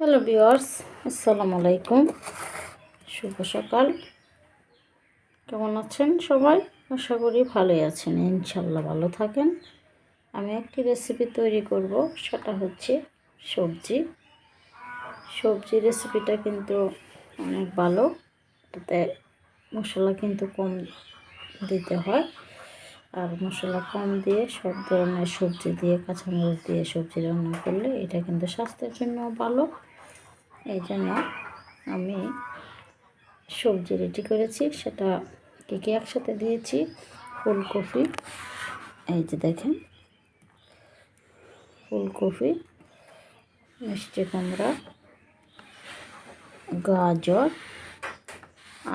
Hello বিওয়ার্স আসসালামু আলাইকুম। শুভ সকাল। কেমন আছেন সবাই? আশা করি ভালোই আছেন ইনশাল্লাহ ভালো থাকেন। আমি একটি রেসিপি তৈরি করব, সেটা হচ্ছে সবজি। সবজি রেসিপিটা কিন্তু অনেক ভালো, তাতে মশলা কিন্তু কম দিতে হয়। আর মশলা কম দিয়ে সব ধরনের সবজি দিয়ে, কাঁচামরিচ দিয়ে সবজি রান্না করলে এটা কিন্তু স্বাস্থ্যের জন্য ভালো। এই জন্য আমি সবজি রেডি করেছি, সেটা কী কী একসাথে দিয়েছি? ফুলকপি, এই যে দেখেন, ফুলকপি, মিষ্টি কুমড়া, গাজর,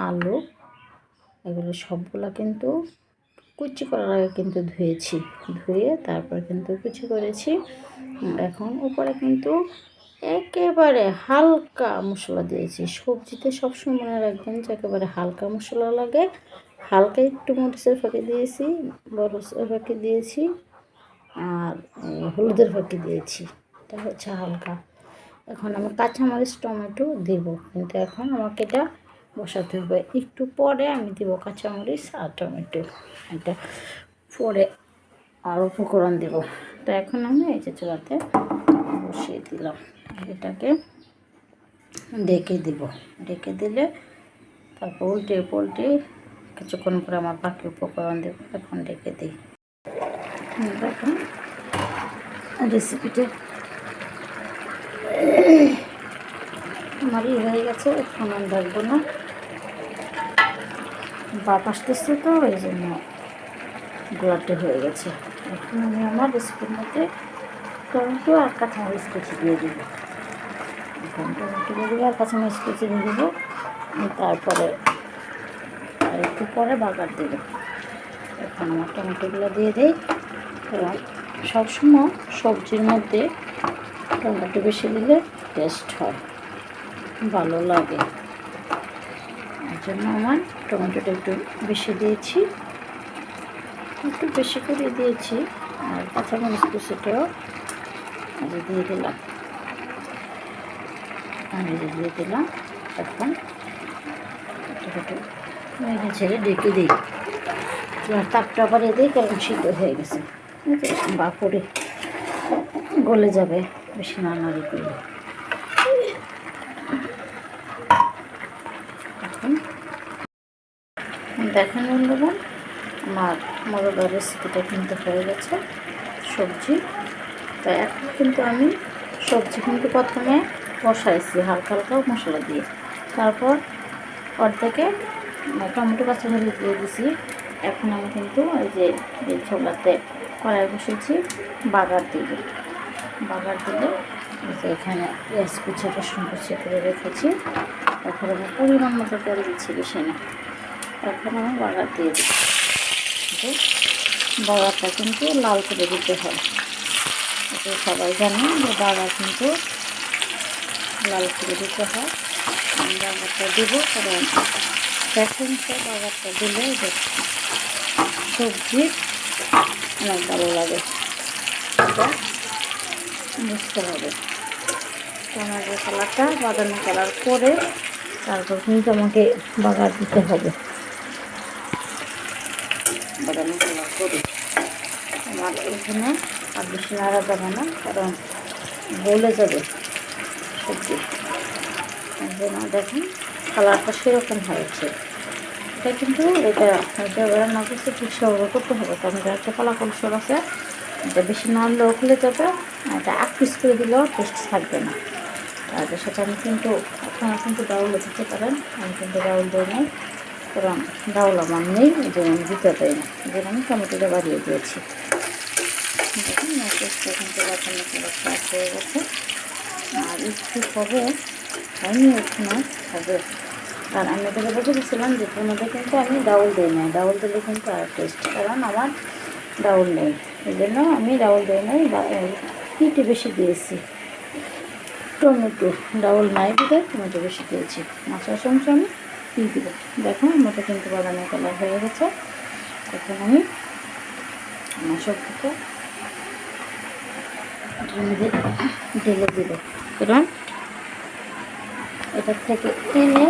আলু, এগুলো সবগুলো কিন্তু কুচি করার আগে কিন্তু ধুয়েছি। ধুয়ে তারপর কিন্তু কুচি করেছি। এখন উপরে কিন্তু একেবারে হালকা মশলা দিয়েছি। সবজিতে সবসময় মনে রাখবেন যে একেবারে হালকা মশলা লাগে। হালকা একটু মরিচের ফাঁকি দিয়েছি বরসের ফাঁকি দিয়েছি আর হলুদের ফাঁকি দিয়েছি। এটা হচ্ছে হালকা। এখন আমি কাঁচামরিচ, টমেটো দেব। কিন্তু এখন আমাকে এটা বসাতে হবে। একটু পরে আমি দেব কাঁচামরিচ আর টমেটো। এটা পরে আরও উপকরণ দেব। তো এখন আমি এই যে চুলাতে বসিয়ে দিলাম। এটাকে ডেকে দিব। ডেকে দিলে তারপর উল্টে পোল্টে কিছুক্ষণ পরে আমার বাকি উপকরণ দেব। এখন ডেকে দিই। দেখুন রেসিপিটা আমার ই হয়ে গেছে, এখন আমি দেখব না। বাপ আসতেছে তো ওই জন্য গোলাটি হয়ে গেছে। এখন আমি আমার রেসিপির মধ্যে টমেটো আর কাঁচামরিচ কুচি দিয়ে দিব। এখন টমেটো দিয়ে দেবো আর কাঁচামরিচ কুচি দিয়ে দেবো। তারপরে আর একটু পরে বাগার দেবো। এখন আমার টমেটোগুলো দিয়ে দিই। এবং সবসময় সবজির মধ্যে টমেটো বেশি দিলে টেস্ট হয়, ভালো লাগে। জন্য আমার টমেটোটা একটু বেশি দিয়েছি। একটু বেশি করে দিয়েছি আর কাঁচামরিচ কুচিটাও আমি দিয়ে দিলাম। আমি দিয়ে দিলাম, এখন একটু মেঘে ছেড়ে ডেকে দিই। তাপটা আবার দিই কারণ সিদ্ধ হয়ে গেছে। বা করে গলে যাবে, বেশি নাড়ানাড়ি করলে এখন দেখেন বন্ধুগণ, আমার মজাদার রেসিপিটা কিন্তু হয়ে গেছে, সবজি। তো এখন কিন্তু আমি সবজি কিন্তু প্রথমে বসাইছি, হালকা হালকা মশলা দিয়ে। তারপর অর্ধেকে টমেটো কাঁচামরিচ দিয়ে দিছি। এখন আমি কিন্তু ওই যে এই ছোলাতে কড়াই বসেছি বাগার দিব বাগার দিলে এখানে পেঁয়াজ কুচি, রসুন কুচি করে রেখেছি। এখন আমি পরিমাণ মতো তেল দিচ্ছি বেশি না। এখন আমি বাগার দিয়ে দিচ্ছি বাগারটা কিন্তু লাল করে দিতে হয় এটা সবাই জানে যে বাগার কিন্তু লাল করে দিতে হয়। আমি বাগারটা দেবো কারণ দেখুন তো বাগারটা দিলে সবজি অনেক ভালো লাগে। বুঝতে হবে টমেটো কালারটা বাদামি কালার করে তারপর কিন্তু আমাকে বাগার দিতে হবে। বাদামি কালার করে। আমার এখানে আর বেশি নাড়া যাবে না, কারণ বলে যাবে সবজি। দেখুন কালারটা সেরকম হয়েছে। এটা কিন্তু এটা রান্না করতে ঠিক সেভাবে করতে হবে। কারণ এটা একটা কলা কলসর আছে। এটা বেশি নাড়লেও খুলে যাবে। এটা এক পিস করে দিলেও টেস্ট থাকবে না। আর সেটা আমি কিন্তু আপনারা কিন্তু ডাউলে দিতে পারেন। আমি কিন্তু ডাউল দিই নাই কারণ ডাউল আমার নেই, এই আমি দিতে পারি না। এই আমি টমেটোটা বাড়িয়ে দিয়েছি। কিন্তু হয়ে গেছে। আর একটু হবে হয়নি এখানে হবে আর আমি এটা বলেছিলাম যে কোনোটা কিন্তু আমি ডাউল দিই না, ডাউল দিলে কিন্তু আর টেস্ট, কারণ আমার ডাউল নেই। এই জন্য আমি ডাউল দিই নাই হিটে বেশি দিয়েছি। টমেটো, ডাউল নাই দিতে টমেটো বেশি দিয়েছি। মাছের সঙ্গে আমি কী দিব। দেখো আমাদের কিন্তু বাদামি কালার হয়ে গেছে। এখন আমি আমার সবজিটা ঢেলে দিব। কারণ এটার থেকে দিয়ে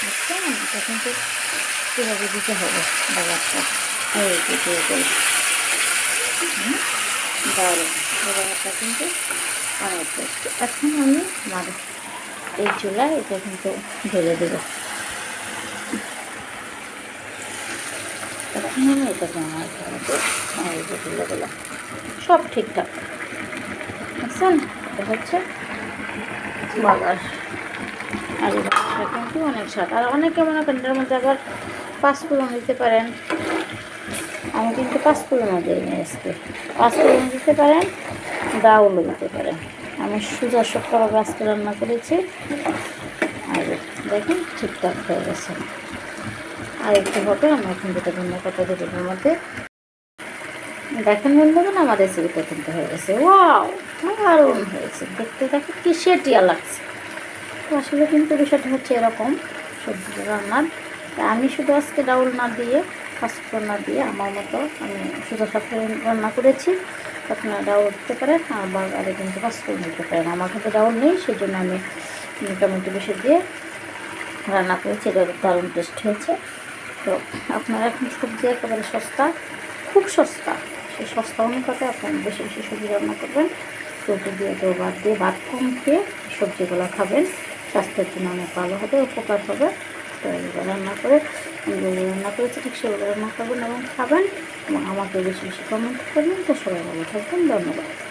বুঝছেন এটা কিন্তু কীভাবে দিতে হবে? বাজারটা এই যে, দিয়ে দিলাম। দারুণ বাজারটা কিন্তু অনেক এখন আমি আমার এই চুলায় এটা কিন্তু ঢেলে দেবো। এখন এটাকে আমার সব ঠিকঠাক। বুঝছেন এটা হচ্ছে বাগার আর এই বাগারটা কিন্তু অনেক স্বাদ। আর অনেকে মনে করেন মধ্যে আবার পাঁচ পাঁচফোড়ন দিতে পারেন। আমি কিন্তু পাঁচ পাঁচফোড়নও দিই নি আজকে। পাঁচফোড়ন দিতে পারেন ডাউলও দিতে পারেন। আমি সুজা শুক্রভাবে আজকে রান্না করেছি। আর দেখুন ঠিকঠাক হয়ে গেছে। আর একটু হবে আমি এখন যেটা ধন্যবাদ কথা দেবো এর মধ্যে। দেখেন বন্ধুগণ আমাদের রেসিপিটা কিন্তু হয়ে গেছে। ওয়াও, দারুণ হয়েছে। দেখতে দেখো কি সেটিয়া লাগছে। তো আসলে কিন্তু বিষয়টা হচ্ছে এরকম, সবজি রান্নার। আমি শুধু আজকে ডাউল না দিয়ে ফাস্টফুড না দিয়ে আমার মতো আমি শুধু সাথে রান্না করেছি। আপনারা ডাউল দিতে পারেন আর বাগারে কিন্তু ফাস্টফুড নিতে পারেন। আমার কিন্তু ডাউল নেই সেই জন্য আমি টমেটো বেশি দিয়ে রান্না করেছি। এটা দারুণ টেস্ট হয়েছে। তো আপনারা এখন সবজি একেবারে সস্তা, খুব সস্তা। সেই সস্তা অনুপাতে আপনারা বেশি বেশি সবজি রান্না করবেন। রুটি দিয়ে তো বাদ দিয়ে, ভাত কম খেয়ে সবজিগুলো খাবেন। স্বাস্থ্যের জন্য অনেক ভালো হবে, উপকার হবে। তো রান্না করে আমি রান্না করেছি, ঠিক সেগুলো রান্না করবেন এবং খাবেন এবং আমাকে বেশি বেশি কমেন্ট করবেন। তো সবাই ভালো থাকবেন, ধন্যবাদ।